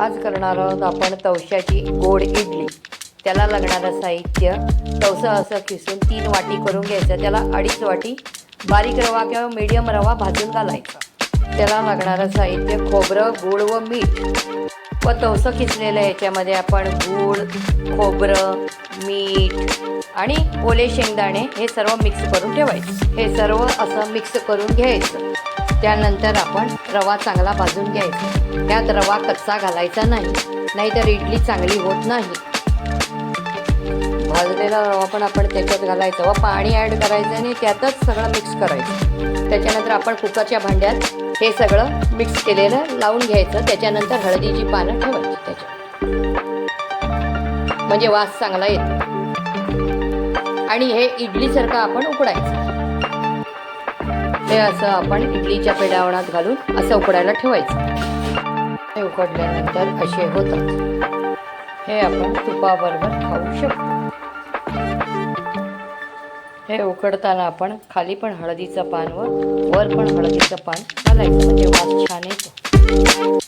आज करणार आहोत आपण तवशाची गोड इडली. त्याला लागणारं साहित्य तवसं असं किसून तीन वाटी करून घ्यायचं. त्याला अडीच वाटी बारीक रवा किंवा मीडियम रवा भाजून घालायचा. त्याला लागणारं साहित्य खोबरं गूळ व मीठ. व तवसं किसलेलं याच्यामध्ये आपण गूळ खोबरं मीठ आणि ओले शेंगदाणे हे सर्व मिक्स करून ठेवायचं. हे सर्व असं मिक्स करून घ्यायचं. त्यानंतर आपण रवा चांगला भाजून घ्यायचा. त्यात रवा कच्चा घालायचा नाही नाहीतर इडली चांगली होत नाही. भाजलेला रवा पण आपण त्याच्यात घालायचा व पाणी ॲड करायचं आणि त्यातच सगळं मिक्स करायचं. त्याच्यानंतर आपण कुकरच्या भांड्यात हे सगळं मिक्स केलेलं लावून घ्यायचं. त्याच्यानंतर हळदीची पानं ठेवायची त्याच्यात. म्हणजे वास चांगला येतो. आणि हे इडलीसारखं आपण उकडायचं. हे असं आपण इडलीच्या पेडावणात घालून असं उकडायला ठेवायचं. हे उकडल्यानंतर असे होतात हे आपण तुपाबरोबर खाऊ शकतो. हे उकडताना आपण खाली पण हळदीचं पान व वर पण हळदीचं पान घालायचं. म्हणजे वास छान येतो.